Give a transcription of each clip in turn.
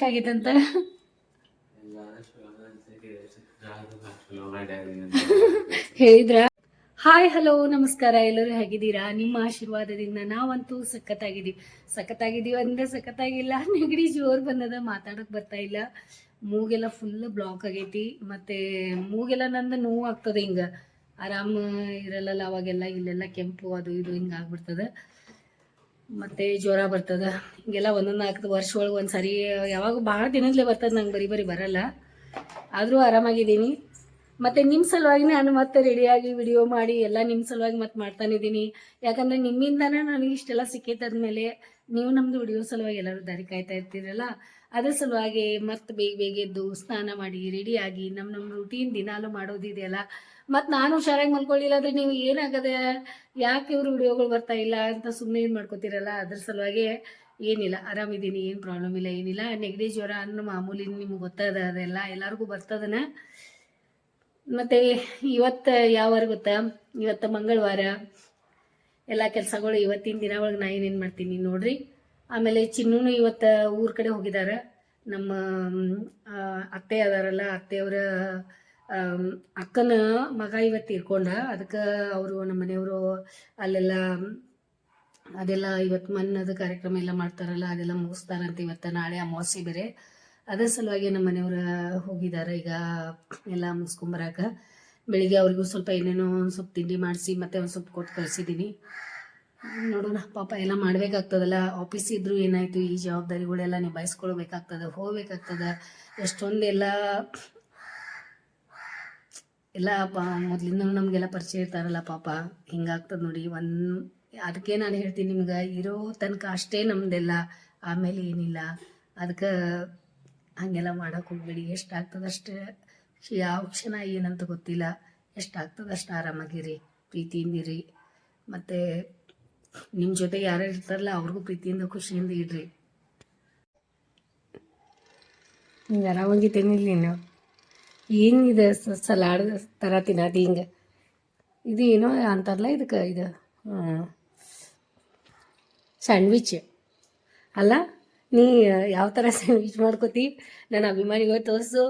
ಇಷ್ಟ ಆಗಿದೆ ಅಂತ. ಹೇಳಿದ್ರ? ಹಾಯ್ ಹಲೋ ನಮಸ್ಕಾರ. ಎಲ್ಲರೂ ಹೇಗಿದ್ದೀರಾ? ನಿಮ್ಮ ಆಶೀರ್ವಾದದಿಂದ ನಾವಂತೂ ಸಖತ್ತಾಗಿದ್ದೀವಿ. ಸಖತ್ತಾಗಿದ್ದೀವಿ ಅಂದ್ರೆ ಸಖತ್ತಾಗಿಲ್ಲ. ನೆಗಡಿ ಜೋರ್ ಬಂದದ, ಮಾತಾಡಕ್ ಬರ್ತಾ ಇಲ್ಲ. ಮೂಗೆಲ್ಲ ಫುಲ್ ಬ್ಲಾಕ್ ಆಗೈತಿ. ಮತ್ತೆ ಮೂಗೆಲ್ಲ ನಂದು ನೋವು ಆಗ್ತದೆ ಹಿಂಗ. ಆರಾಮ ಇರಲ್ಲ ಅವಾಗೆಲ್ಲ, ಇಲ್ಲೆಲ್ಲ ಕೆಂಪು ಅದು ಇದು ಹಿಂಗ ಆಗ್ಬಿಡ್ತದ. ಮತ್ತೆ ಜ್ವರ ಬರ್ತದ. ಹಿಂಗೆಲ್ಲ ಒಂದೊಂದು ನಾಲ್ಕು ವರ್ಷ ಒಳಗೆ ಒಂದು ಸರಿ ಯಾವಾಗ ಭಾಳ ದಿನದಲ್ಲೇ ಬರ್ತದೆ ನಂಗೆ ಬರೀ ಬರೀ ಬರಲ್ಲ. ಆದರೂ ಆರಾಮಾಗಿದ್ದೀನಿ. ಮತ್ತೆ ನಿಮ್ಮ ಸಲುವಾಗಿ ನಾನು ಮತ್ತೆ ರೆಡಿಯಾಗಿ ವಿಡಿಯೋ ಮಾಡಿ ಎಲ್ಲ ನಿಮ್ಮ ಸಲುವಾಗಿ ಮತ್ತೆ ಮಾಡ್ತಾನೆ ಇದ್ದೀನಿ ಯಾಕಂದ್ರೆ ನಿಮ್ಮಿಂದನೇ ನನಗೆ ಇಷ್ಟೆಲ್ಲ ಸಿಕ್ಕಿದ್ದಾದ್ಮೇಲೆ ಮೇಲೆ ನೀವು ನಮ್ಮದು ವಿಡಿಯೋ ಸಲುವಾಗಿ ಎಲ್ಲರೂ ದಾರಿ ಕಾಯ್ತಾ ಇರ್ತೀರಲ್ಲ, ಅದ್ರ ಸಲುವಾಗಿ ಮತ್ತೆ ಬೇಗ ಬೇಗ ಎದ್ದು ಸ್ನಾನ ಮಾಡಿ ರೆಡಿಯಾಗಿ ನಮ್ಮ ನಮ್ಮ ರೂಟೀನ್ ದಿನಾಲು ಮಾಡೋದಿದೆಯಲ್ಲ ಮತ್ತು ನಾನು ಹುಷಾರಾಗಿ ಮಲ್ಕೊಳ್ಳಿಲ್ಲ ಅಂದ್ರೆ ನೀವು ಏನಾಗದೆ ಯಾಕೆ ಇವ್ರು ವಿಡಿಯೋಗಳು ಬರ್ತಾ ಇಲ್ಲ ಅಂತ ಸುಮ್ಮನೆ ಏನ್ ಮಾಡ್ಕೋತೀರಲ್ಲ? ಅದ್ರ ಸಲುವಾಗಿ ಏನಿಲ್ಲ. ಆರಾಮಿದ್ದೀನಿ, ಏನು ಪ್ರಾಬ್ಲಮ್ ಇಲ್ಲ, ಏನಿಲ್ಲ. ನೆಗಡಿ ಜ್ವರ ಅನ್ನೋ ಮಾಮೂಲಿ ನಿಮ್ಗೆ ಗೊತ್ತದ ಅದೆಲ್ಲ. ಎಲ್ಲರಿಗೂ ಬರ್ತದನ. ಮತ್ತು ಇವತ್ತು ಯಾವಾರ ಗೊತ್ತಾ? ಇವತ್ತು ಮಂಗಳವಾರ. ಎಲ್ಲ ಕೆಲಸಗಳು ಇವತ್ತಿನ ದಿನ ಒಳಗೆ ನಾ ಏನೇನು ಮಾಡ್ತೀನಿ ನೋಡ್ರಿ. ಆಮೇಲೆ ಚಿನ್ನೂನು ಇವತ್ತು ಊರ ಕಡೆ ಹೋಗಿದ್ದಾರೆ ನಮ್ಮ ಅತ್ತೆ ಅದಾರಲ್ಲ, ಅತ್ತೆಯವರ ಅಕ್ಕನ ಮಗ ಇವತ್ತು ತೀರ್ಕೊಂಡ ಅದಕ್ಕೆ ಅವರು ನಮ್ಮ ಮನೆಯವರು ಅಲ್ಲೆಲ್ಲ, ಅದೆಲ್ಲ ಇವತ್ತು ಮನ್ನದ ಕಾರ್ಯಕ್ರಮ ಎಲ್ಲ ಮಾಡ್ತಾರಲ್ಲ, ಅದೆಲ್ಲ ಮುಗಿಸ್ತಾರಂತ ಇವತ್ತು ನಾಳೆ ಅಮಾವಾಸ್ಯೆ ಬೇರೆ. ಅದೇ ಸಲುವಾಗಿ ನಮ್ಮ ಮನೆಯವರು ಹೋಗಿದ್ದಾರೆ ಈಗ, ಎಲ್ಲ ಮುಗಿಸ್ಕೊಂಬರಾಕ. ಬೆಳಿಗ್ಗೆ ಅವ್ರಿಗೂ ಸ್ವಲ್ಪ ಏನೇನೋ ಒಂದು ಸ್ವಲ್ಪ ತಿಂಡಿ ಮಾಡಿಸಿ, ಮತ್ತೆ ಒಂದು ಸ್ವಲ್ಪ ಕೊಟ್ಟು ಕಳಿಸಿದ್ದೀನಿ ನೋಡೋಣ, ಪಾಪ ಎಲ್ಲ ಮಾಡಬೇಕಾಗ್ತದಲ್ಲ. ಆಫೀಸ್ ಇದ್ರು ಏನಾಯ್ತು, ಈ ಜವಾಬ್ದಾರಿಗಳೆಲ್ಲ ನಿಭಾಯಿಸ್ಕೊಳ್ಬೇಕಾಗ್ತದೆ, ಹೋಗ್ಬೇಕಾಗ್ತದೆ. ಎಷ್ಟೊಂದೆಲ್ಲ ಎಲ್ಲ ಪಾ ಮೊದಲಿಂದ ನಮಗೆಲ್ಲ ಪರಿಚಯ ಇರ್ತಾರಲ್ಲ ಪಾಪ, ಹಿಂಗಾಗ್ತದೆ ನೋಡಿ. ಒಂದು, ಅದಕ್ಕೆ ನಾನು ಹೇಳ್ತೀನಿ ನಿಮ್ಗೆ, ಇರೋ ತನಕ ಅಷ್ಟೇ ನಮ್ದೆಲ್ಲ. ಆಮೇಲೆ ಏನಿಲ್ಲ. ಅದಕ್ಕೆ ಹಾಗೆಲ್ಲ ಮಾಡೋಕೆ ಹೋಗ್ಬೇಡಿ. ಎಷ್ಟಾಗ್ತದೆ ಅಷ್ಟು. ಯಾವ ಕ್ಷಣ ಏನಂತ ಗೊತ್ತಿಲ್ಲ. ಎಷ್ಟಾಗ್ತದೆ ಅಷ್ಟು ಆರಾಮಾಗಿರಿ ಪ್ರೀತಿಯಿಂದಿರಿ ಮತ್ತು ನಿಮ್ಮ ಜೊತೆ ಯಾರು ಇರ್ತಾರಲ್ಲ, ಅವ್ರಿಗೂ ಪ್ರೀತಿಯಿಂದ, ಖುಷಿಯಿಂದ ಇಡ್ರಿ. ಹಿಂಗೆ ತಿನ್ನಿಲ್ಲ ನೀನು ಏನಿದೆ ಸಲಾಡ್ ಥರ ತಿನ್ನೋದು ಹಿಂಗೆ. ಇದು ಏನೋ ಅಂತಾರಲ್ಲ ಇದಕ್ಕೆ ಇದು ಸ್ಯಾಂಡ್ವಿಚ್ ಅಲ್ಲ ನೀ ಯಾವ ಥರ ಸ್ಯಾಂಡ್ವಿಚ್ ಮಾಡ್ಕೋತಿ? ನನ್ನ ಅಭಿಮಾನಿಗಳು ತೋರಿಸು.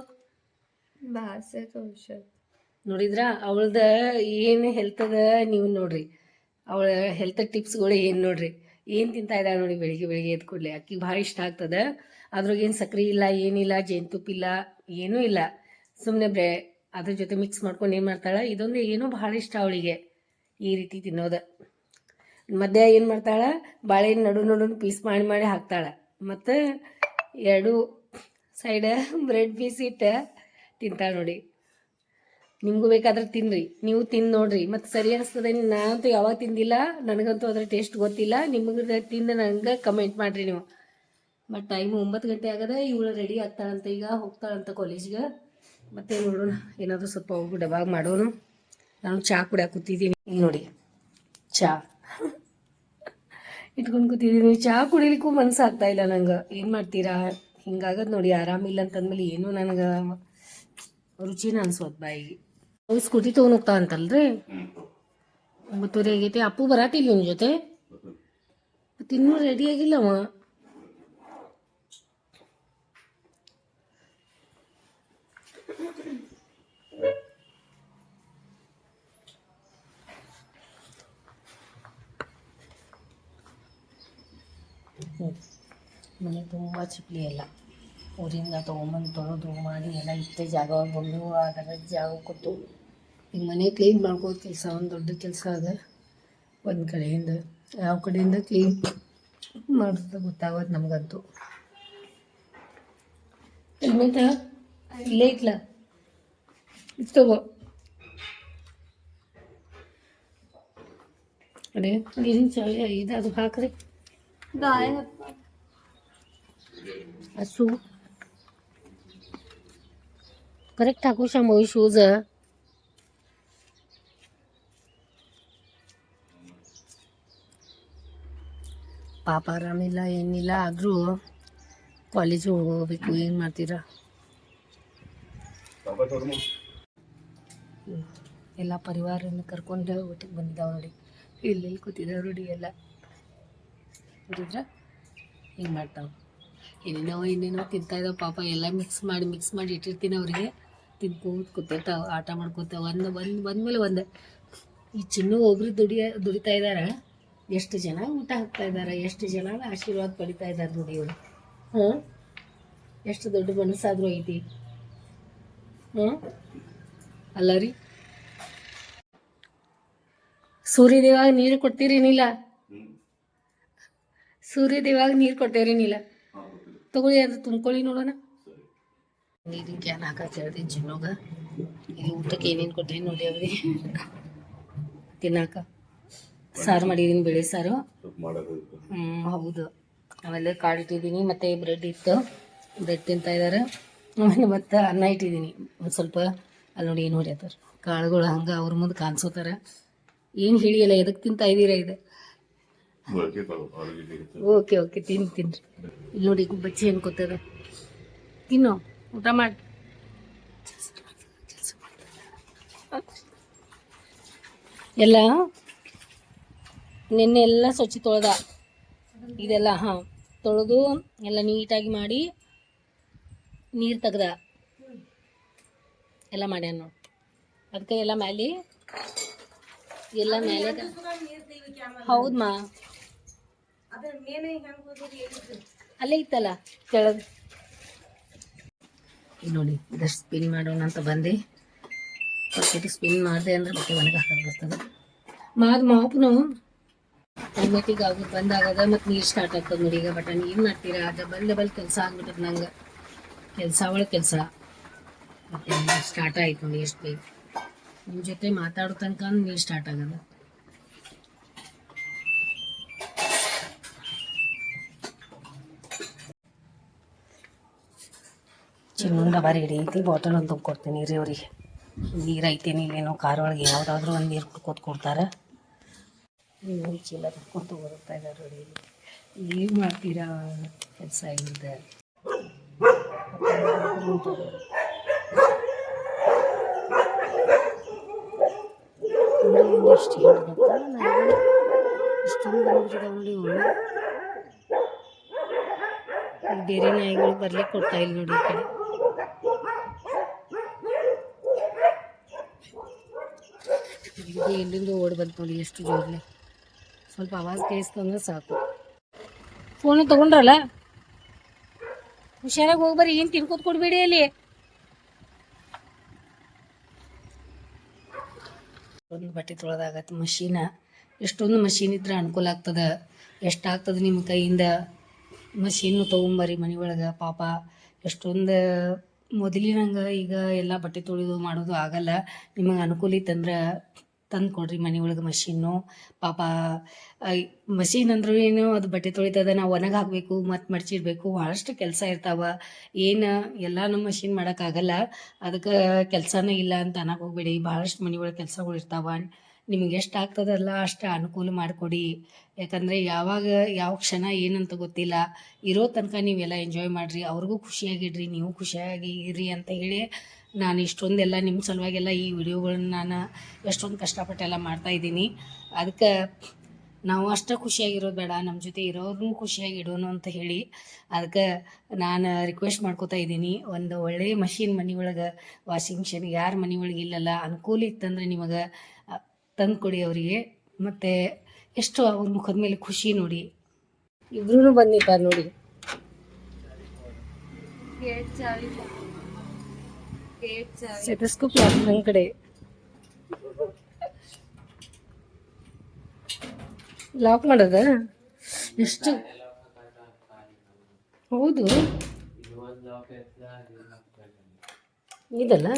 ಬಾಸೆ ತೋರಿಸ. ನೋಡಿದ್ರ? ಅವಳ್ದ ಏನು ಹೆಲ್ತ್ ಅದ ನೀವು ನೋಡ್ರಿ. ಅವಳ ಹೆಲ್ತ್ ಟಿಪ್ಸ್ಗಳು ಏನು ನೋಡ್ರಿ. ಏನು ತಿಂತಾ ಇದ್ದಾಳೆ ನೋಡಿ ಬೆಳಿಗ್ಗೆ ಬೆಳಿಗ್ಗೆ ಎದ್ದು ಕೂಡಲೇ. ಅಕ್ಕಿಗೆ ಭಾಳ ಇಷ್ಟ ಆಗ್ತದೆ. ಅದ್ರಾಗೇನು ಸಕ್ಕರೆ ಇಲ್ಲ ಏನಿಲ್ಲ ಜೇನುತುಪ್ಪ ಇಲ್ಲ ಏನೂ ಇಲ್ಲ. ಸುಮ್ಮನೆ ಬ್ರೆ, ಅದ್ರ ಜೊತೆ ಮಿಕ್ಸ್ ಮಾಡ್ಕೊಂಡು ಏನು ಮಾಡ್ತಾಳೆ? ಇದೊಂದು ಏನೋ ಭಾಳ ಇಷ್ಟ ಅವಳಿಗೆ, ಈ ರೀತಿ ತಿನ್ನೋದು. ಮಧ್ಯ ಏನು ಮಾಡ್ತಾಳೆ? ಬಾಳೆಹಣ್ಣು ನಡು ನಡು ಪೀಸ್ ಮಾಡಿ ಮಾಡಿ ಹಾಕ್ತಾಳೆ. ಮತ್ತು ಎರಡು ಸೈಡ ಬ್ರೆಡ್ ಪೀಸ್ ಇಟ್ಟು ತಿಂತಾಳೆ ನೋಡಿ. ನಿಮಗೂ ಬೇಕಾದ್ರೆ ತಿನ್ನಿರಿ ನೀವು ತಿಂದು ನೋಡ್ರಿ. ಮತ್ತು ಸರಿ ಅನಿಸ್ತದೆ, ನಾನಂತೂ ಯಾವಾಗ ತಿಂದಿಲ್ಲ, ನನಗಂತೂ ಅದರ ಟೇಸ್ಟ್ ಗೊತ್ತಿಲ್ಲ. ನಿಮಗೆ ತಿಂದು ನನಗೆ ಕಮೆಂಟ್ ಮಾಡಿರಿ ನೀವು. ಬಟ್ ಟೈಮ್ ಒಂಬತ್ತು ಗಂಟೆ ಆಗದ ಇವಳು ರೆಡಿ ಆಗ್ತಾಳಂತ ಈಗ ಹೋಗ್ತಾಳಂತ ಕಾಲೇಜ್ಗೆ ಮತ್ತೆ ನೋಡೋಣ. ಏನಾದರೂ ಸ್ವಲ್ಪ ಹೋಗಿ ಡಬಾಗ್ ಮಾಡೋಣ ನಾನು ಚಹಾ ಕುಡಿಯಾಕ ಕೂತಿದ್ದೀನಿ ನೋಡಿ. ಚಹಾ ಇಟ್ಕೊಂಡು ಕೂತಿದ್ದೀನಿ ಚಹಾ ಕುಡಿಲಿಕ್ಕೂ ಮನ್ಸು ಆಗ್ತಾ ಇಲ್ಲ ನಂಗೆ. ಏನು ಮಾಡ್ತೀರಾ? ಹಿಂಗಾಗದ್ ನೋಡಿ. ಆರಾಮಿಲ್ಲ ಅಂತಂದ್ಮೇಲೆ ಏನೂ ನನಗೆ ರುಚಿನ ಅನ್ಸೋದು ಬಾಯಿಗೆ. ಅವ್ರು ಸ್ಕೂಟಿ ತೊಗೊಂಡು ಹೋಗ್ತಾ ಅಂತಲ್ರಿ? ಒಂಬತ್ತುವರೆ ಆಗೈತೆ. ಅಪ್ಪು ಬರಾತಿಲ್ಲ ನಿಮ್ಮ ಜೊತೆ? ತಿನ್ನೂ ರೆಡಿ ಆಗಿಲ್ಲ ಮನೆ ತುಂಬ ಚಿಪ್ಲಿ ಎಲ್ಲ. ಊರಿಂದ ತೊಗೊಂಬಂದು ತೊಳೆದು ಮಾಡಿ ಎಲ್ಲ ಇಷ್ಟೇ ಜಾಗ ಬಂದು ಅದರ ಜಾಗ ಕೊಟ್ಟು ಈಗ ಮನೆ ಕ್ಲೀನ್ ಮಾಡ್ಕೋದು ಕೆಲಸ, ಒಂದು ದೊಡ್ಡ ಕೆಲಸ ಅದ. ಒಂದು ಕಡೆಯಿಂದ, ಯಾವ ಕಡೆಯಿಂದ ಕ್ಲೀನ್ ಮಾಡೋದು ಗೊತ್ತಾಗೋದು ನಮಗಂತೂ. ಹೆಲ್ಮೆಟ ಇಲ್ಲೇ ಇದು ತಗೋ. ಅದೇ, ನೀರಿನ ಚಾವಿ ಅದು ಹಾಕ್ರಿ. गाय ಹಸು ಕರೆಕ್ಟ್ ಹಾಕು ಶಾಂಭವಿ ಶೂಸ್ ಪಾಪ ಆರಾಮಿಲ್ಲ ಏನಿಲ್ಲ ಆದರೂ ಕಾಲೇಜಿಗೆ ಹೋಗ್ಬೇಕು ಏನು ಮಾಡ್ತೀರಾ ಹ್ಮ್. ಎಲ್ಲ ಪರಿವಾರನ ಕರ್ಕೊಂಡು ಊಟಕ್ಕೆ ಬಂದಿದ್ದಾವೆ ನೋಡಿ ಇಲ್ಲಿ ಕೂತಿದ್ದಾವೆ ನೋಡಿ ಎಲ್ಲ ನೋಡಿದ್ರ ಹಿಂಗೆ ಮಾಡ್ತಾವೆ. ಏನೇನೋ ಏನೇನೋ ತಿಂತಾಯಿದ್ದಾವೆ ಪಾಪ, ಎಲ್ಲ ಮಿಕ್ಸ್ ಮಾಡಿ ಮಿಕ್ಸ್ ಮಾಡಿ ಇಟ್ಟಿರ್ತೀನಿ ಅವರಿಗೆ. ತಿನ್ಕೋತ ಕೂತಿರ್ತಾವೆ, ಆಟ ಮಾಡ್ಕೊತಾವೆ, ಒಂದು ಒಂದು ಬಂದ್ಮೇಲೆ ಒಂದು. ಈ ಚಿನ್ನು ಒಬ್ರು ದುಡಿಯ ದುಡಿತಾ ಇದ್ದಾರೆ ಎಷ್ಟು ಜನ ಊಟ ಹಾಕ್ತಾ ಇದ್ದಾರೆ ಎಷ್ಟು ಜನ ಆಶೀರ್ವಾದ ಪಡಿತಾ ಇದ್ದಾರೆ ನೋಡಿ ಹ್ಞೂ ಎಷ್ಟು ದೊಡ್ಡ ಮನಸ್ಸಾದರೂ ಐತಿ. ಹ್ಞೂ ಅಲ್ಲ ರೀ. ಸೂರ್ಯದೇವಾಗ ನೀರು ಕೊಡ್ತೀರೇನಿಲ್ಲ? ಸೂರ್ಯದೇವಾಗ ನೀರು ಕೊಟ್ಟೇರೇನಿಲ್ಲ ತಗೊಳ್ಳಿ ಅದು ತುಂಬ್ಕೊಳ್ಳಿ ನೋಡೋಣ. ನೀರಿನ ಕ್ಯಾನ್ ಹೇಳ್ದೆ ಜಿನ್ನೋಗ. ಇಲ್ಲಿ ಊಟಕ್ಕೆ ಏನೇನು ಕೊಟ್ಟೇನು ನೋಡಿ ಅವ್ರಿ ತಿನ್ನಾಕ. ಸಾರು ಮಾಡಿದೀನಿ ಬೇಳೆ ಸಾರು. ಹ್ಮ್ ಹೌದು. ಆಮೇಲೆ ಕಾಳು ಇಟ್ಟಿದ್ದೀನಿ ಮತ್ತೆ ಬ್ರೆಡ್ ಇತ್ತು. ಬ್ರೆಡ್ ತಿಂತಾ ಇದ್ದಾರೆ ಆಮೇಲೆ ಮತ್ತೆ ಅನ್ನ ಇಟ್ಟಿದ್ದೀನಿ. ಒಂದು ಸ್ವಲ್ಪ ಅಲ್ಲಿ ನೋಡಿ ಏನು ಹೊಡ್ಯತ್ತಾರ. ಕಾಳುಗಳು ಹಂಗೆ ಅವ್ರ ಮುಂದೆ ಕಾಣಿಸೋತಾರ. ಏನು ಹೇಳಿಯಲ್ಲ ಎದಕ್ಕೆ ತಿಂತಾ ಇದ್ದೀರಾ ಇದು? ಓಕೆ ಓಕೆ ತಿನ್, ತಿನ್ರಿ. ಇಲ್ಲಿ ನೋಡಿ ಬಚ್ಚಿ ಅನ್ಕೋತದ ತಿನ್ನು, ಊಟ ಮಾಡಿ. ಎಲ್ಲ, ನಿನ್ನೆ ಎಲ್ಲ ಸ್ವಚ್ಛ ತೊಳೆದ. ಇದೆಲ್ಲ, ಹಾಂ, ತೊಳೆದು ಎಲ್ಲ ನೀಟಾಗಿ ಮಾಡಿ ನೀರು ತೆಗ್ದ. ಎಲ್ಲ ಮಾಡ್ಯಾನ ನೋಡಿ. ಅದಕ್ಕೆ ಎಲ್ಲ ಮ್ಯಾಲೆ ಎಲ್ಲ ಮ್ಯಾಲೆ ಹೌದಮ್ಮ ಅಲ್ಲೇ ಇತ್ತಲ್ಲ, ಕೆಳಗೆ. ನೋಡಿ, ಇದಷ್ಟು ಸ್ಪಿನ್ ಮಾಡೋಣ ಅಂತ ಬಂದೆ. ಬಕೆಟ್ ಸ್ಪಿನ್ ಮಾಡಿದೆ ಅಂದ್ರೆ ಬಟ್ಟೆ ಒಣಗಿ ಹಾಕಕ್ಕೆ ಮಾದ ಮಾಪನು ಆಟೋಮೆಟಿಕ್ ಆಗೋದು ಬಂದಾಗದ ಮತ್ತು ನೀರು ಸ್ಟಾರ್ಟ್ ಆಗ್ತದೆ ನೋಡಿ ಈಗ ಬಟ್ ಏನು ಮಾಡ್ತೀರಾ? ಡಬಲ್ ಡಬಲ್ ಕೆಲಸ ಆಗ್ಬಿಟ್ಟದ ನಂಗೆ. ಕೆಲಸ ಒಳ ಕೆಲಸ. ಮತ್ತೆ ಸ್ಟಾರ್ಟ್ ಆಯ್ತು ನೋಡಿ ಎಷ್ಟು ಬೇಗ ನಿಮ್ಮ ಜೊತೆ ಮಾತಾಡೋ ತನಕ ನೀರು ಸ್ಟಾರ್ಟ್ ಆಗಲ್ಲ ಚಿನ್ನೊಂದು ಬಾರಿ ರೆಡಿ ಐತಿ ಬಾಟಲ್ ಒಂದು ತುಂಬ್ಕೊಡ್ತೀನಿ ರೀ ಅವ್ರಿಗೆ. ನೀರು ಐತೇನಿ ಇಲ್ಲೇನೋ ಕಾರ್ ಒಳಗೆ ಯಾವುದಾದ್ರೂ ಒಂದು ನೀರು ಕುಡ್ಕೊತ ಕೊಡ್ತಾರೆ. ಇನ್ನೊಂದು ಚೀಲ ತುಂಬ್ಕೊತ ಹೋಗ್ತಾ ಇದ್ದಾರೆ ನೋಡಿ. ಏನು ಮಾಡ್ತೀರಾ ಕೆಲಸ ಇಲ್ಲದೆ ಬಂದ್ಬಿಟ್ಟಿದೆ ನೋಡಿ ಬೇರೆ ನಾಯಿಗಳು ಬರ್ಲಿಕ್ಕೆ ಕೊಡ್ತಾ ಇಲ್ಲ ನೋಡಿ ಈ ಕಡೆ. ಇದು ಎಲ್ಲಿಂದ ಓಡಿ ಬಂತು ನೋಡಿ ಎಷ್ಟು ಜೋರ್ಲೆ ಸ್ವಲ್ಪ ಆವಾಜ್ ಕೇಳಿಸ್ತು ಅಂದ್ರೆ ಸಾಕು. ಫೋನ್ ತಗೊಂಡ್ರಲ್ಲ? ಹುಷಾರಾಗಿ ಹೋಗ್ಬರಿ ಏನು ತಿನ್ಕೋತ ಕೊಡ್ಬೇಡಿ ಅಲ್ಲಿ? ಒಂದು ಬಟ್ಟೆ ತೊಳೆದಾಗತ್ತೆ ಮಷೀನ. ಎಷ್ಟೊಂದು ಮಷೀನ್ ಇದ್ರೆ ಅನುಕೂಲ ಆಗ್ತದೆ. ಎಷ್ಟಾಗ್ತದೆ ನಿಮ್ಮ ಕೈಯಿಂದ? ಮಷೀನು ತೊಗೊಂಬರಿ ಮನೆ ಒಳಗೆ, ಪಾಪ. ಎಷ್ಟೊಂದು ಮೊದಲಿನಂಗೆ ಈಗ ಎಲ್ಲ ಬಟ್ಟೆ ತೊಳೆದು ಮಾಡೋದು ಆಗಲ್ಲ. ನಿಮಗೆ ಅನುಕೂಲ ಇತ್ತಂದ್ರೆ ತಂದು ಕೊಡ್ರಿ ಮನೆ ಒಳಗೆ ಮಷೀನು. ಪಾಪ ಮಷೀನ್ ಅಂದ್ರೂ ಏನು, ಅದು ಬಟ್ಟೆ ತೊಳಿತದ, ನಾವು ಒಣಗಿ ಹಾಕಬೇಕು, ಮತ್ತು ಮಡ್ಚಿಡ್ಬೇಕು, ಭಾಳಷ್ಟು ಕೆಲಸ ಇರ್ತಾವೆ. ಏನು ಎಲ್ಲ ನಮ್ಮ ಮಷೀನ್ ಮಾಡೋಕ್ಕಾಗಲ್ಲ ಅದಕ್ಕೆ ಕೆಲಸನೇ ಇಲ್ಲ ಅಂತ ಅನ್ನಕ್ಕೆ ಹೋಗ್ಬೇಡಿ. ಭಾಳಷ್ಟು ಮನೆ ಒಳಗೆ ಕೆಲಸಗಳು ಇರ್ತಾವೆ. ನಿಮಗೆ ಎಷ್ಟು ಆಗ್ತದಲ್ಲ, ಅಷ್ಟು ಅನುಕೂಲ ಮಾಡಿಕೊಡಿ. ಯಾಕಂದರೆ ಯಾವಾಗ, ಯಾವ ಕ್ಷಣ ಏನಂತ ಗೊತ್ತಿಲ್ಲ. ಇರೋ ತನಕ ನೀವೆಲ್ಲ ಎಂಜಾಯ್ ಮಾಡಿರಿ. ಅವ್ರಿಗೂ ಖುಷಿಯಾಗಿಡ್ರಿ ನೀವು ಖುಷಿಯಾಗಿ ಇರಿ ಅಂತ ಹೇಳಿ ನಾನು ಇಷ್ಟೊಂದೆಲ್ಲ ನಿಮ್ಮ ಸಲುವಾಗೆಲ್ಲ ಈ ವಿಡಿಯೋಗಳನ್ನ ನಾನು ಎಷ್ಟೊಂದು ಕಷ್ಟಪಟ್ಟೆಲ್ಲ ಮಾಡ್ತಾ ಇದ್ದೀನಿ. ಅದಕ್ಕೆ ನಾವು ಅಷ್ಟೇ ಖುಷಿಯಾಗಿರೋದು ಬೇಡ, ನಮ್ಮ ಜೊತೆ ಇರೋರ್ನೂ ಖುಷಿಯಾಗಿ ಇಡೋಣ ಅಂತ ಹೇಳಿ. ಅದಕ್ಕೆ ನಾನು ರಿಕ್ವೆಸ್ಟ್ ಮಾಡ್ಕೋತಾ ಇದ್ದೀನಿ, ಒಂದು ಒಳ್ಳೆಯ ಮಷಿನ್ ಮನೆಯೊಳಗೆ ವಾಷಿಂಗ್ ಮಿಷಿನ್ ಯಾರ ಮನೆಯೊಳಗೆ ಇಲ್ಲಲ್ಲ, ಅನುಕೂಲ ಇತ್ತಂದ್ರೆ ನಿಮಗೆ ತಂದು ಕೊಡಿ ಅವರಿಗೆ. ಮತ್ತು ಎಷ್ಟು ಅವ್ರ ಮುಖದ ಮೇಲೆ ಖುಷಿ ನೋಡಿ. ಇಬ್ರು ಬಂದಿದ್ದಾರೆ ನೋಡಿ. ಗೇಟ್ ಯಾಕೆ ನನ್ನ ಕಡೆ ಲಾಕ್ ಮಾಡೋದ? ಎಷ್ಟು? ಹೌದು. ಇದಲ್ಲ?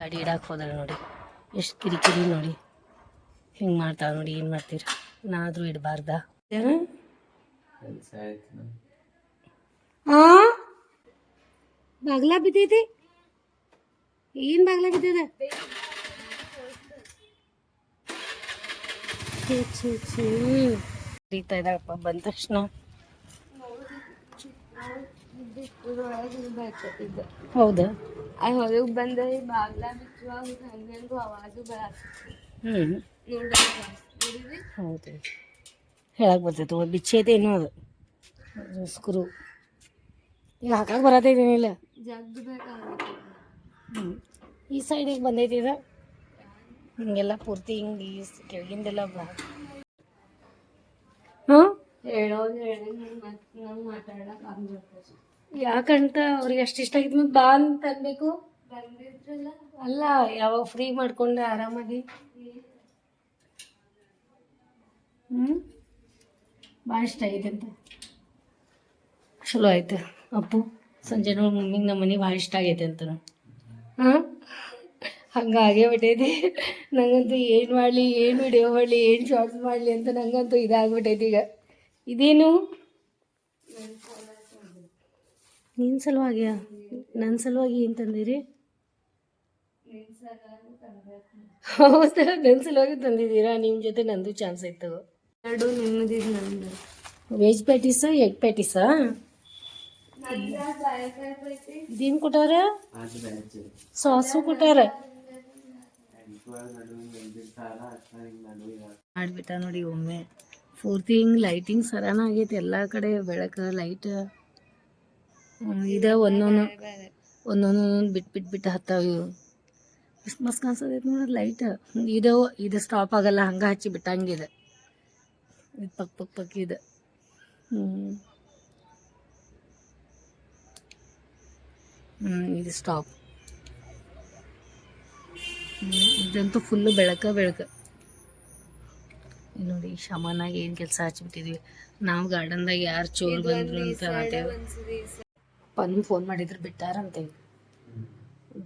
ಗಾಡಿ ಇಡಕ್ಕೆ ಹೋದಳ ನೋಡಿ. ಎಷ್ಟು ಕಿರಿಕಿರಿ ನೋಡಿ. ಹಿಂಗೆ ಮಾಡ್ತಾಳೆ ನೋಡಿ ಏನು ಮಾಡ್ತೀರ? ನಾದ್ರು ಇಡಬಾರ್ದ? ಆ? ಬಾಗ್ಲ ಬಿದ್ದೈತಿ. ಏನು ಬಾಗ್ಲಾಗಿದ್ದದ ಕರೀತಾ ಇದ್ದಾಳಪ್ಪ ಬಂದ ತಕ್ಷಣ. ಹೌದಾ? ಹೊರಗೆ ಬಂದ ಬಾಗ್ಲ ಬಿಚ್ಚುವಾಗ ಹಂಗಂಗೂ ಅವಾಜು ಬರತ್ತೆ ನೋಡಿದ್ರಿ? ಹೌದು. ಹೇಳಕ್ಕೆ ಬರ್ತೈತೆ ಬಿಚ್ಚೈತೆ ಏನೋ ಅದು. ಸ್ಕ್ರೂ. ಈಗ ಹಾಕಕ್ಕೆ ಬರತ್ತೈತೇನಿಲ್ಲ ಜಗ್ದು ಬೇಕಾಗುತ್ತೆ. ಹ್ಞೂ ಈ ಸೈಡಿಗೆ ಬಂದೈತಿ ಇದು? ಹಿಂಗೆಲ್ಲ ಪೂರ್ತಿ ಹಿಂಗೆ ಈ ಕೆಳಗಿಂದೆಲ್ಲ ಬಾ. ಹ್ಞೂ ಯಾಕಂತ ಅವ್ರಿಗೆ ಅಷ್ಟು ಇಷ್ಟ ಆಗಿತ್ತು ಮತ್ತೆ ಬಾ ಅಂತ ಅನ್ಬೇಕು? ಬಂದಿದ್ರಲ್ಲ. ಅಲ್ಲ ಯಾವಾಗ ಫ್ರೀ ಮಾಡ್ಕೊಂಡ್ರೆ ಆರಾಮಾಗಿ. ಹ್ಞೂ ಭಾಳ ಇಷ್ಟ ಆಗೈತೆ ಅಂತ. ಚಲೋ ಆಯ್ತು. ಅಪ್ಪು ಸಂಜೆ ನೋಡಿ ಮಮ್ಮಿಗೆ ನಮ್ಮ ಮನೆ ಭಾಳ ಇಷ್ಟ ಆಗೈತೆ ಅಂತ ಹಾಂ ಹಂಗಾಗೇ ಬಿಟ್ಟೈತಿ. ನನಗಂತೂ ಏನು ಮಾಡಲಿ, ಏನು ವಿಡಿಯೋ ಮಾಡಲಿ, ಏನು ಶಾರ್ಟ್ಸ್ ಮಾಡಲಿ ಅಂತ ನನಗಂತೂ ಇದಾಗ್ಬಿಟ್ಟೈತಿ ಈಗ. ಇದೇನು? ನಿನ್ನ ಸಲುವಾಗಿ ನನ್ನ ಸಲುವಾಗಿ ಏನು ತಂದಿರಿ? ಹೌದಾ? ನನ್ನ ಸಲುವಾಗಿ ತಂದಿದ್ದೀರಾ? ನಿಮ್ಮ ಜೊತೆ ನಂದು ಚಾನ್ಸ್ ಆಯ್ತು ಎರಡು ನಿಮ್ಮದಿದ್ ನಂದು. ವೆಜ್ ಪ್ಯಾಟೀಸಾ ಎಗ್ ಪ್ಯಾಟೀಸಾ ಇದೇನು ಕೊಟ್ಟಾರ? ಸಾಸು ಕೊಟ್ಟಾರ? ಮಾಡ್ಬಿಟ್ಟ ನೋಡಿ ಒಮ್ಮೆ. ಪೂರ್ತಿ ಹಿಂಗೆ ಲೈಟಿಂಗ್ ಸರಾನ ಆಗೈತೆ ಎಲ್ಲ ಕಡೆ, ಬೆಳಕು ಲೈಟ್ ಇದ ಒಂದೊಂದು ಒಂದೊಂದು ಬಿಟ್ಟು ಬಿಟ್ಟು ಬಿಟ್ಟು ಹತ್ತಾವ ಇವು. ಎಷ್ಟು ಮಸ್ತ್ ಕಾಣಿಸೋದೈತೆ ನೋಡಿ ಲೈಟ್ ಇದು ಇದು ಸ್ಟಾಪ್ ಆಗಲ್ಲ, ಹಂಗೆ ಹಚ್ಚಿ ಬಿಟ್ಟಂಗಿದೆ ಇದು. ಪಕ್ ಪಕ್ ಪಕ್ ಇದು. ಹ್ಞೂ ಇದು ಸ್ಟಾಪ್ ಇದಂತೂ ಫುಲ್ಲು ಬೆಳಕ ಬೆಳಕ. ನೋಡಿ ಶಮನಾಗಿ ಏನು ಕೆಲಸ ಹಚ್ಬಿಟ್ಟಿದ್ವಿ. ನಾವು ಗಾರ್ಡನ್ದಾಗ ಯಾರು ಚೋರ್ ಬಂದ್ರು ಅಂತ ಮಾತೇವೆ ಪನ್ ಫೋನ್ ಮಾಡಿದ್ರೆ ಬಿಟ್ಟಾರಂತೆ.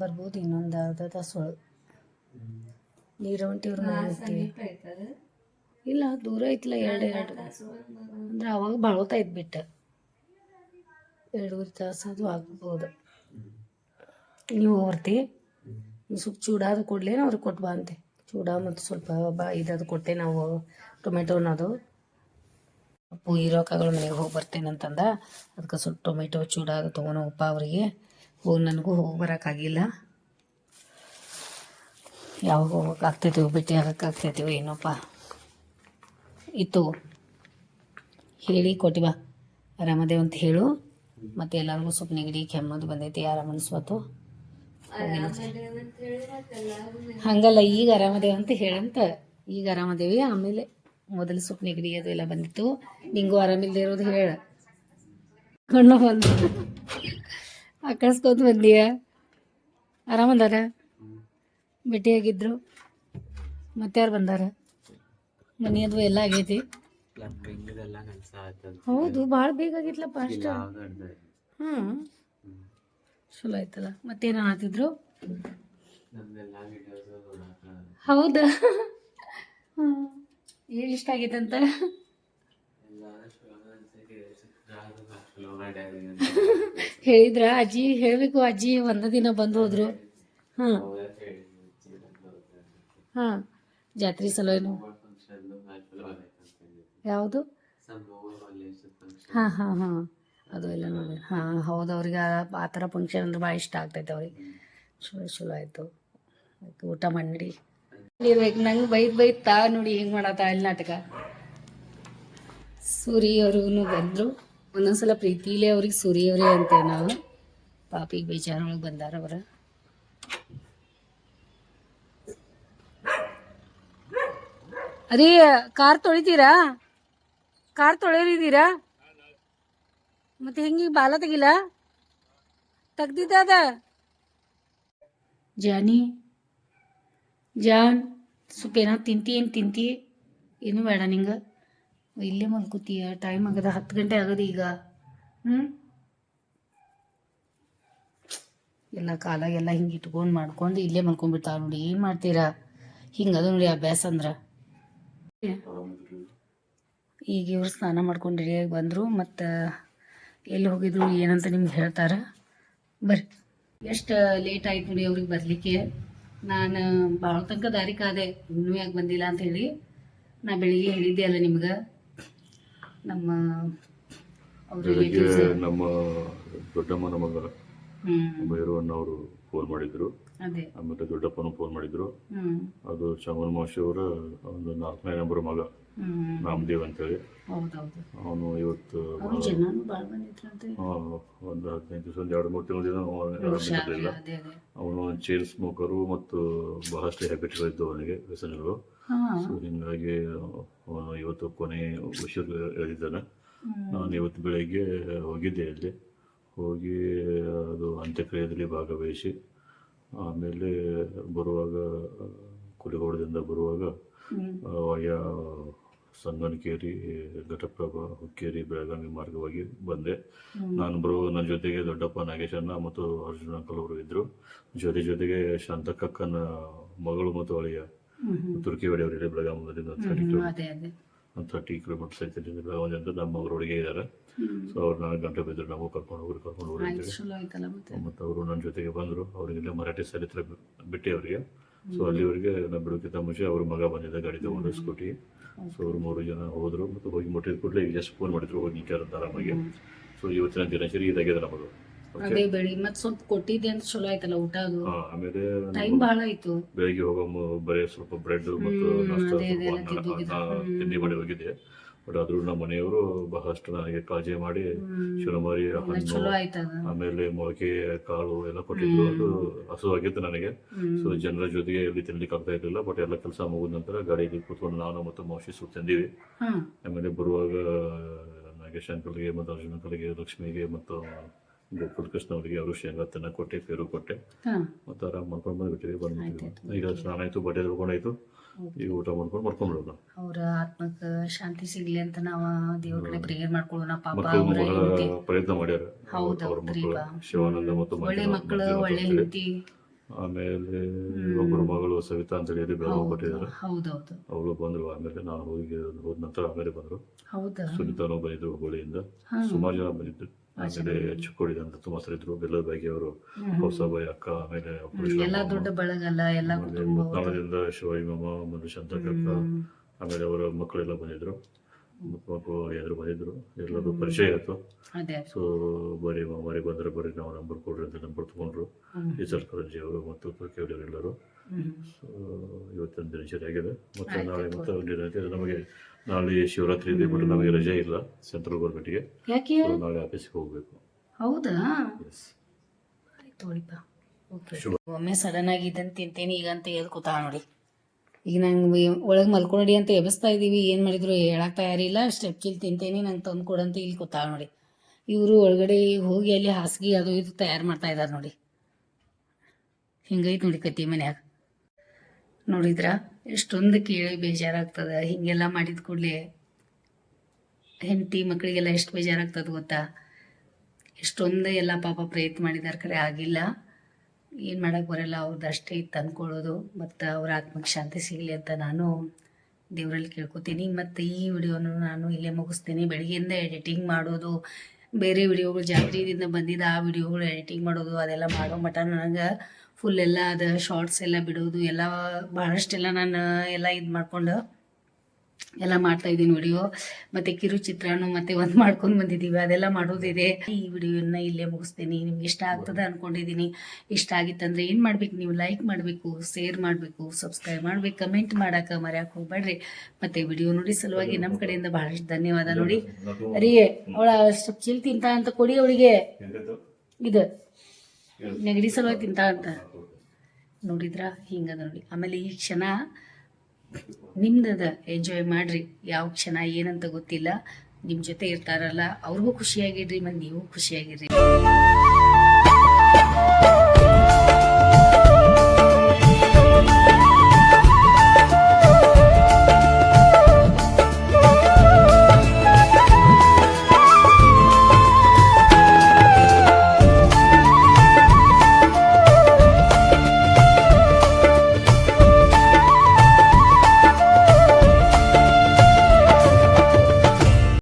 ಬರ್ಬೋದು ಇನ್ನೊಂದು ಅರ್ಧ ತಾಸು ನೀರು ನೀರವಂಟಿ ಅವ್ರ ಇಲ್ಲ ದೂರ ಐತಿಲ್ಲ ಎರಡು ಎರಡು. ಅಂದ್ರೆ ಅವಾಗ ಭಾಳ ಹೊತ್ತಾಯ್ತು ಬಿಟ್ಟ. ಎರಡೂವರೆ ತಾಸು ಅದು ಆಗ್ಬೋದು. ನೀವು ಬರ್ತಿ ಸ್ವಲ್ಪ ಚೂಡಾದ ಕೊಡ್ಲೇ ಅವ್ರಿಗೆ ಕೊಟ್ಟು ಬಾ ಅಂತೆ. ಚೂಡ ಮತ್ತು ಸ್ವಲ್ಪ ಬಾ ಇದಾದ ಕೊಟ್ಟೆ ನಾವು ಟೊಮೆಟೊ ಅನ್ನೋದು. ಅಪ್ಪು ಹೀರೋಕಾಗಳು ಮನೆಗೆ ಹೋಗಿ ಬರ್ತೇನೆ ಅಂತಂದ. ಅದಕ್ಕೆ ಸ್ವಲ್ಪ ಟೊಮೆಟೊ ಚೂಡ ತೊಗೊಂಡು ಉಪ್ಪ ಅವರಿಗೆ. ಹೋಗಿ ನನಗೂ ಹೋಗಿ ಬರೋಕ್ಕಾಗಿಲ್ಲ ಯಾವಾಗ ಹೋಗಕ್ಕೆ ಆಗ್ತೈತಿವೋ ಭೇಟಿ ಆಗಕ್ಕೆ ಆಗ್ತೈತಿವೋ ಏನೋಪ್ಪ ಇತ್ತು. ಹೇಳಿ ಕೊಟ್ಟಿ ಬಾ. ಆರಾಮದೇವ್ ಅಂತ ಹೇಳು. ಮತ್ತು ಎಲ್ಲರಿಗೂ ಸ್ವಲ್ಪ ನೆಗಡಿ ಕೆಮ್ಮದು ಬಂದೈತಿ, ಆರಾಮ ಅನ್ಸ್ಬತ್ತು ಹಂಗಲ್ಲ. ಈಗ ಆರಾಮದೇವ ಅಂತ ಹೇಳಂತ ಈಗ ಆರಾಮದೇವಿ. ಆಮೇಲೆ ಮೊದಲು ಸ್ವಲ್ಪ ನೆಗಡಿ ಅದು ಎಲ್ಲ ಬಂದಿತ್ತು. ನಿಂಗೂ ಆರಾಮಿಲ್ಲದೆ ಇರೋದು ಹೇಳ. ಕಣ್ಣು ಬಂದ. ಆಕಳಿಸ್ಕೊತ ಬಂದೀಯ? ಆರಾಮದಾರ? ಭೇಟಿಯಾಗಿದ್ರು. ಮತ್ತೆ ಯಾರು ಬಂದಾರ? ಮನೆಯದು ಎಲ್ಲ ಆಗೈತಿ. ಹೌದು ಭಾಳ ಬೇಗ ಆಗಿತ್ಲಪ್ಪ ಅಷ್ಟ. ಹ್ಞೂ ಚಲೋ ಆಯ್ತಲ್ಲ. ಮತ್ತೇನು ಆತಿದ್ರು ಹೌದಾ? ಏನು ಇಷ್ಟ ಆಗೈತಂತ? ಹೇಳಿದ್ರ? ಅಜ್ಜಿ ಹೇಳಬೇಕು ಅಜ್ಜಿ ಒಂದ ದಿನ ಬಂದು ಹೋದ್ರು. ಹಾಂ. ಹಾಂ. ಜಾತ್ರೆ ಸಲ ಏನು ಯಾವುದು? ಹಾಂ ಹಾಂ ಹಾಂ. ಅದು ಎಲ್ಲ ನೋಡಿ. ಹಾಂ, ಹೌದು, ಅವ್ರಿಗೆ ಆ- ಥರ ಫಂಕ್ಷನ್ ಅಂದ್ರೆ ಭಾಳ ಇಷ್ಟ ಆಗ್ತೈತೆ ಅವ್ರಿಗೆ. ಚಲೋ ಚಲೋ ಆಯಿತು. ಊಟ ಮಾಡಿ. ಇರ್ಬೇಕು, ನಂಗೆ ಬೈದ್ ಬೈತಾ ನೋಡಿ ಹೆಂಗೆ ಮಾಡತ್ತ ಅಲ್ಲಿ ನಾಟಕ. ಸೂರಿ ಅವ್ರೂ ಬಂದರು. ಒಂದೊಂದ್ಸಲ ಪ್ರೀತಿಲೇ ಅವ್ರಿಗೆ ಸೂರಿ ಅವರೇ ಅಂತೇವೆ ನಾವು. ಪಾಪಿಗೆ ಬೇಜಾರೊಳಗೆ ಬಂದಾರ ಅವ್ರ. ಅದೇ, ಕಾರ್ ತೊಳಿತೀರಾ? ಕಾರ್ ತೊಳೆದಿದ್ದೀರಾ ಮತ್ತೆ ಹೆಂಗೆ ಬಾಲ ತೆಗಿಲ್ಲ ತೆಗ್ದಿದ್ದ ಜಾನಿ, ಜಾನ್, ಸ್ವಲ್ಪ ಏನೋ ತಿಂತಿ, ಏನು ತಿಂತಿ? ಏನು ಬೇಡ ನಿಂಗೆ. ಇಲ್ಲೇ ಮಲ್ಕೋತೀಯ ಟೈಮ್ ಆಗದ, ಹತ್ತು ಗಂಟೆ ಆಗದ ಈಗ. ಹ್ಞೂ ಎಲ್ಲ ಕಾಲಾಗೆಲ್ಲ ಹಿಂಗೆ ಇಟ್ಕೊಂಡು ಮಾಡ್ಕೊಂಡು ಇಲ್ಲೇ ಮಲ್ಕೊಂಡ್ಬಿಡ್ತಾವ ನೋಡಿ, ಏನು ಮಾಡ್ತೀರಾ? ಹಿಂಗದ ನೋಡಿ ಅಭ್ಯಾಸ ಅಂದ್ರೆ. ಈಗ ಇವ್ರು ಸ್ನಾನ ಮಾಡ್ಕೊಂಡು ರೆಡಿಯಾಗಿ ಬಂದರು, ಮತ್ತು ಎಲ್ಲಿ ಹೋಗಿದ್ರು ಏನಂತ ನಿಮ್ಗೆ ಹೇಳ್ತಾರೆ? ಬರ್ರಿ. ಎಷ್ಟು ಲೇಟ್ ಆಯ್ತು ನೋಡಿ ಅವ್ರಿಗೆ ಬರಲಿಕ್ಕೆ? ನಾನು ಭಾಳ ತನಕ ದಾರಿ ಕಾದೆ. ಇನ್ನೂ ಯಾಕೆ ಬಂದಿಲ್ಲ ಅಂತ ಹೇಳಿ ನಾ ಬೆಳಿಗ್ಗೆ ಹೇಳಿದ್ದೆ ಅಲ್ಲ ನಿಮ್ಗೆ. ನಮ್ಮ ಅವ್ರ ರಿಲೇಟಿವ್ಸ್ ನಮ್ಮ ದೊಡ್ಡಮ್ಮನ ಮಗ ಭೈರವಣ್ಣ ಅವರು ಫೋನ್ ಮಾಡಿದ್ರು. ಅದೇ. ಆಮೇಲೆ ದೊಡ್ಡಪ್ಪನ ಫೋನ್ ಮಾಡಿದ್ರು. ಅದು ಶಮನ್ ಮಾಷಿ ಅವರ ಒಂದು ನಾಲ್ಕನೇ ನಂಬರ್ ಮಗ. ರಾಮದೇವ್ ಅಂತೇಳಿ. ಹೌದೌದು. ಅವನು ಇವತ್ತು ಅವ್ರ ಜನನು ಭಾಳ ಬಂದಿದ್ರಂತೆ ಆ, ಒಂದು ಹದಿನೈದು ದಿವಸ ಒಂದು ಎರಡು ಮೂರು ತಿಂಗಳ ದಿನ ಹುಷಾರ್ ಅದೇ ಅದೇ. ಅವನು ಚೇರ್ ಸ್ಮೋಕರು ಮತ್ತು ಬಹಳಷ್ಟು ಹ್ಯಾಬಿಟ್ಗಳಿದ್ದು ಅವನಿಗೆ ವ್ಯಸನಗಳು. ಸೊ ಹಿಂಗಾಗಿ ಅವನು ಇವತ್ತು ಕೊನೆ ಹುಷಾರು ಹೇಳಿದ್ದಾನೆ. ನಾನು ಇವತ್ತು ಬೆಳಗ್ಗೆ ಹೋಗಿದ್ದೆ ಅಲ್ಲಿ ಹೋಗಿ ಅದು ಅಂತ್ಯಕ್ರಿಯೆಯಲ್ಲಿ ಭಾಗವಹಿಸಿ ಆಮೇಲೆ ಬರುವಾಗ ಕುಲಿಗೋಡದಿಂದ ಬರುವಾಗ ಸಂಗನಕೇರಿ ಘಟಪ್ರಭಾ ಹುಕ್ಕೇರಿ ಬೆಳಗಾವಿ ಮಾರ್ಗವಾಗಿ ಬಂದೆ. ನಾನು ಬರುವ ನನ್ನ ಜೊತೆಗೆ ದೊಡ್ಡಪ್ಪ ನಾಗೇಶಣ್ಣ ಮತ್ತು ಅರ್ಜುನ ಅಂಕಲ್ ಅವರು ಇದ್ದರು ಜೊತೆ ಜೊತೆಗೆ ಶಾಂತಕ್ಕಕ್ಕನ ಮಗಳು ಮತ್ತು ಅಳಿಯ ತುರ್ಕಿ ಅವರಿಗೆ ಬೆಳಗಾವಿಯಿಂದ ಥರ್ಟಿ ಕಿಲೋಮೀಟರ್ ಥರ್ಟಿ ಕಿಲೋಮೀಟರ್ಸ್ ಐತೆ ಬೆಳಗಾವಿಯಿಂದ ನಮ್ಮ ಮಗಳೊಳಗೆ ಇದ್ದಾರೆ. ಸೊ ಅವ್ರು ನಾಲ್ಕು ಗಂಟೆ ಬಿದ್ದರು ನಾವು ಕರ್ಕೊಂಡು ಹೋಗಿ ಕರ್ಕೊಂಡು ಹೋಗಿ ಮತ್ತೆ. ಅವರು ನನ್ನ ಜೊತೆಗೆ ಬಂದರು. ಅವ್ರಿಗೆ ಮರಾಠಿ ಸರಿತ್ರ ಬಿಟ್ಟೆ ಅವರಿಗೆ. ಸೊ ಅಲ್ಲಿವರೆಗೆ ನಾನು ಬಿಡೋಕ್ಕಿಂತ ಮುಂಚೆ ಅವ್ರ ಮಗ ಬಂದಿದ್ದ ಗಾಡಿ ತಗೊಂಡು ಸ್ಕೂಟಿ ಸೊ ಅವ್ರು ಮೂರು ಜನ ಹೋದರು ಮತ್ತು ಹೋಗಿ ಮುಟ್ಟಿದ ಕೂಡಲೇ ಈಗ ಜಸ್ಟ್ ಫೋನ್ ಮಾಡಿದ್ರು ಹೋಗಿ ನಿಂತಾರ ಆರಾಮಾಗಿ ಸೊ ಇವತ್ತಿನ ದಿನಚರಿ ಇದಾಗಿದೆ ನಮ್ಮದು ಅದೇ ಬೆಳಿ ಮತ್ ಸ್ವಲ್ಪ ಕೊಟ್ಟಿದ್ದೆ ಅಂತ ಚಲೋ ಆಯ್ತಲ್ಲ ಊಟ ಅದು? ಆಮೇಲೆ ಟೈಮ್ ಬಹಳ ಆಯ್ತು. ಬೆಳಿಗ್ಗೆ ಹೋಗೋ ಬರೀ ಸ್ವಲ್ಪ ಬ್ರೆಡ್ ಮತ್ತು. ತಿಂಡಿ ಮಾಡಿ ಹೋಗಿದ್ದೆ. ಬಟ್ ಆದ್ರೂ ನಮ್ಮ ಮನೆಯವರು ಬಹಳಷ್ಟು ನನಗೆ ಕಾಳಜಿ ಮಾಡಿ ಶಿವಮಾರಿ ಎಲ್ಲ ಹಣ್ಣು ಆಮೇಲೆ ಮೊಳಕೆ ಕಾಳು ಎಲ್ಲ ಕೊಟ್ಟಿದ್ರು. ಅದು ಹಸುವಾಗಿತ್ತು ನನಗೆ. ಸೊ ಜನರ ಜೊತೆಗೆ ಇಲ್ಲಿ ತಿನ್ಲಿಕ್ಕೆ ಆಗ್ತಾ ಇರಲಿಲ್ಲ ಬಟ್ ಎಲ್ಲ ಕೆಲಸ ಮುಗಿದ ನಂತರ ಗಾಡಿಯಲ್ಲಿ ಕೂತ್ಕೊಂಡು ನಾನು ಮತ್ತು ಮೌಶಿ ಸುತ್ತ ತಂದೀವಿ. ಆಮೇಲೆ ಬರುವಾಗ ನಾಗೇಶ್ ಅಂಕಲ್ಗೆ ಮತ್ತು ಅರ್ಜುನ್ ಅಂಕಲ್ಗೆ ಲಕ್ಷ್ಮಿಗೆ ಮತ್ತು ಗೋಕುಲ್ ಕೃಷ್ಣ ಅವರಿಗೆ ಅವರು ಶೇಂಗಾ ತಿನ್ನ ಕೊಟ್ಟೆ ಪೇರು ಕೊಟ್ಟೆ. ಮತ್ತು ಆರಾಮ್ ಮಾಡ್ಕೊಂಡು ಬಂದ್ಬಿಟ್ಟಿವಿ ಬಂದ್ಬಿಟ್ಟಿವಿ ಈಗ ಸ್ನಾನ ಆಯ್ತು ಬಟ್ಟೆ ತೊಳ್ಕೊಂಡಾಯ್ತು. ಈಗ ಊಟ ಮಾಡ್ಕೊಂಡು ಮಾಡ್ಕೊಂಡ್ಬಿಡೋದು ಅವ್ರ ಆತ್ಮಕ್ಕ ಶಾಂತಿ ಸಿಗ್ಲಿ ಅಂತ ನಾವ ದೇವ್ರ ಕಡೆ ಪ್ರೇಯರ್ ಮಾಡ್ಕೊಳ್ಳೋಣ ಪಾಪ ಮಕ್ಕಳು ಅವ್ರ ಬಹಳ ಪ್ರಯತ್ನ ಮಾಡ್ಯಾರ. ಹೌದು ಅವ್ರ ಮಕ್ಕಳು ಶಿವಾನಂದ ಮತ್ತು ಒಳ್ಳೆ ಮಕ್ಕಳು ಒಳ್ಳೆ. ಹೆಂಡತಿ. ಆಮೇಲೆ ಒಬ್ಬರು ಮಗಳು ಸವಿತಾ ಅಂತ ಹೇಳಿ ಬೆಳಗಾವಿ ಕೊಟ್ಟಿದ್ದಾರೆ ಹೌದೌದು. ಅವಳು ಬಂದ್ರು ಆಮೇಲೆ ನಾನು ಹೋಗಿ ಹೋದ ನಂತರ ಆಮೇಲೆ ಬಂದ್ರು. ಹೌದಾ? ಸುನೀತಾನು ಬಂದಿದ್ರು ಹುಬ್ಬಳ್ಳಿಯಿಂದ. ಸುಮಾರು ಜನ ಬಂದಿದ್ರು. ಆಮೇಲೆ ಚಿಕ್ಕೋಡಿದಂತ ತುಂಬ ಇದ್ರು. ಬೆಲ್ಲದ ಬಾಗಿ ಅವರು ಹೊಸಬಾಯಿ ಅಕ್ಕ ಆಮೇಲೆ ಎಲ್ಲಾ ದೊಡ್ಡ ಬಳಗಲ್ಲ ಎಲ್ಲಾ ಆಮೇಲೆ ಮುತ್ನಾಳದಿಂದ ಶಿವಾಯಿ ಮಾಮ ಮನುಷ್ಯ ಶಂತಕಕ್ಕ. ಆಮೇಲೆ ಅವರ ಮಕ್ಕಳೆಲ್ಲ ಬಂದಿದ್ರು. ಮಕ್ಕಳು ಎದುರು ಬಂದಿದ್ರು. ಎಲ್ಲರೂ ಪರಿಚಯ ಆಯ್ತು ಸೊ ಬರೀ ಮರಿ ಬಂದ್ರೆ ಬರೀ ನಾವು ನಂಬರ್ ಕೊಡ್ರಿ ಅಂತ ನಂಬರ್ ತಗೊಂಡ್ರು. ಹ್ಮ್. ಈಸಲ್ ಕರಂಜಿ ಅವರು ಮತ್ತು ಕೇಳಿದ್ರು ಎಲ್ಲರೂ. ಸೊ ಇವತ್ತಿನ ದಿನಚರಿ ಆಗಿದೆ. ಮತ್ತೆ ನಾಳೆ ಮತ್ತೆ ನಮಗೆ ನಾಳೆ ಶಿವರಾತ್ರಿ ಇದೆ ಬಟ್ ನಮಗೆ ರಜೆ ಇಲ್ಲ ಸೆಂಟ್ರಲ್ ಗೌರ್ಮೆಂಟ್ಗೆ ಯಾಕೆ? ನಾಳೆ ಆಫೀಸ್ಗೆ ಹೋಗಬೇಕು. ಹೌದಾ? ಎಸ್ ಆಯ್ತು ನೋಡಿಪ್ಪ ಓಕೆ. ಶುಭ. ಒಮ್ಮೆ ಸಡನ್ ಆಗಿ ಇದನ್ನ ತಿಂತೇನೆ ಈಗ ಅಂತ ಎದ್ದು ಕೂತ ನೋಡಿ. ಈಗ ನಂಗೆ ಒಳಗೆ ಮಲ್ಕೊಂಡಿ ಅಂತ ಎಬ್ಬಿಸ್ತಾ ಇದ್ದೀವಿ ಏನು ಮಾಡಿದ್ರು ಹೇಳಕ್ ತಯಾರಿಲ್ಲ ಸ್ಟೆಪ್ ಚಿಲ್ ತಿಂತೇನೆ ನಂಗೆ ತಂದು ಕೊಡಂತ ಇಲ್ಲಿ ಕೂತಾಳ ನೋಡಿ. ಇವರು ಒಳಗಡೆ ಹೋಗಿ ಅಲ್ಲಿ ಹಾಸಿಗೆ ಅದು ಇದು ತಯಾರು ಮಾಡ್ತಾ ಇದ್ದಾರೆ ನೋಡಿ. ಹಿಂಗೈತೆ ನೋಡಿ ಕತ್ತಿ ಮನ್ಯಾಗ. ನೋಡಿದ್ರ? ಎಷ್ಟೊಂದು ಕೇಳಿ ಬೇಜಾರಾಗ್ತದ. ಹಿಂಗೆಲ್ಲ ಮಾಡಿದ ಕೂಡಲೇ ಹೆಂಡತಿ ಮಕ್ಕಳಿಗೆಲ್ಲ ಎಷ್ಟು ಬೇಜಾರಾಗ್ತದ ಗೊತ್ತಾ? ಎಷ್ಟೊಂದು ಎಲ್ಲ ಪಾಪ ಪ್ರಯತ್ನ ಮಾಡಿದಾರೆ ಖರೆ ಆಗಿಲ್ಲ. ಏನು ಮಾಡೋಕ್ಕೆ ಬರಲ್ಲ. ಅವ್ರದ್ದು ಅಷ್ಟೇ ಇತ್ತು ಅಂದ್ಕೊಳ್ಳೋದು ಮತ್ತು ಅವ್ರ ಆತ್ಮಕ್ಕೆ ಶಾಂತಿ ಸಿಗಲಿ ಅಂತ ನಾನು ದೇವರಲ್ಲಿ ಕೇಳ್ಕೊತೀನಿ. ಮತ್ತು ಈ ವಿಡಿಯೋನು ನಾನು ಇಲ್ಲೇ ಮುಗಿಸ್ತೀನಿ. ಬೆಳಗ್ಗೆಯಿಂದ ಎಡಿಟಿಂಗ್ ಮಾಡೋದು, ಬೇರೆ ವಿಡಿಯೋಗಳು ಜಾತ್ರೆಯಿಂದ ಬಂದಿದ್ದ ಆ ವಿಡಿಯೋಗಳು ಎಡಿಟಿಂಗ್ ಮಾಡೋದು, ಅದೆಲ್ಲ ಮಾಡೋ ಮಟ ನನಗೆ ಫುಲ್ ಎಲ್ಲ ಅದ ಶಾರ್ಟ್ಸ್ ಎಲ್ಲ ಬಿಡೋದು ಎಲ್ಲ ಭಾಳಷ್ಟೆಲ್ಲ ನಾನು ಎಲ್ಲ ಇದು ಮಾಡ್ಕೊಂಡು ಎಲ್ಲ ಮಾಡ್ತಾ ಇದ್ದೀನಿ ವಿಡಿಯೋ ಮತ್ತೆ ಕಿರು ಚಿತ್ರಾನು ಮತ್ತೆ ಒಂದು ಮಾಡ್ಕೊಂಡು ಬಂದಿದ್ದೀವಿ ಅದೆಲ್ಲ ಮಾಡೋದಿದೆ. ಈ ವಿಡಿಯೋನ ಇಲ್ಲೇ ಮುಗಿಸ್ತೀನಿ. ನಿಮ್ಗೆ ಇಷ್ಟ ಆಗ್ತದೆ ಅನ್ಕೊಂಡಿದ್ದೀನಿ ಇಷ್ಟ ಆಗಿತ್ತಂದ್ರೆ ಏನು ಮಾಡ್ಬೇಕು ನೀವು? ಲೈಕ್ ಮಾಡಬೇಕು ಶೇರ್ ಮಾಡಬೇಕು ಸಬ್ಸ್ಕ್ರೈಬ್ ಮಾಡ್ಬೇಕು ಕಮೆಂಟ್ ಮಾಡಕ್ಕೆ ಮರ್ಯಾಕೆ ಹೋಗ್ಬೇಡ್ರಿ. ಮತ್ತೆ ವಿಡಿಯೋ ನೋಡಿ ಸಲುವಾಗಿ ನಮ್ಮ ಕಡೆಯಿಂದ ಬಹಳಷ್ಟು ಧನ್ಯವಾದ ನೋಡಿ. ರೀ ಅವಳ ಸ್ವಲ್ಪ ಚಿಲ್ ತಿಂತ ಅಂತ ಕೊಡಿ ಅವಳಿಗೆ. ಇದು. ನೆಗಡಿ ಸಲುವಾಗಿ ತಿಂತ ಅಂತ. ನೋಡಿದ್ರ? ಹಿಂಗದ ನೋಡಿ. ಆಮೇಲೆ ಈ ಕ್ಷಣ ನಿಮ್ದದ ಎಂಜಾಯ್ ಮಾಡ್ರಿ. ಯಾವ ಕ್ಷಣ ಏನಂತ ಗೊತ್ತಿಲ್ಲ. ನಿಮ್ಮ ಜೊತೆ ಇರ್ತಾರಲ್ಲ, ಅವ್ರಿಗೂ ಖುಷಿಯಾಗಿರ್ರಿ ಮತ್ತೆ ನೀವು ಖುಷಿಯಾಗಿರ್ರಿ.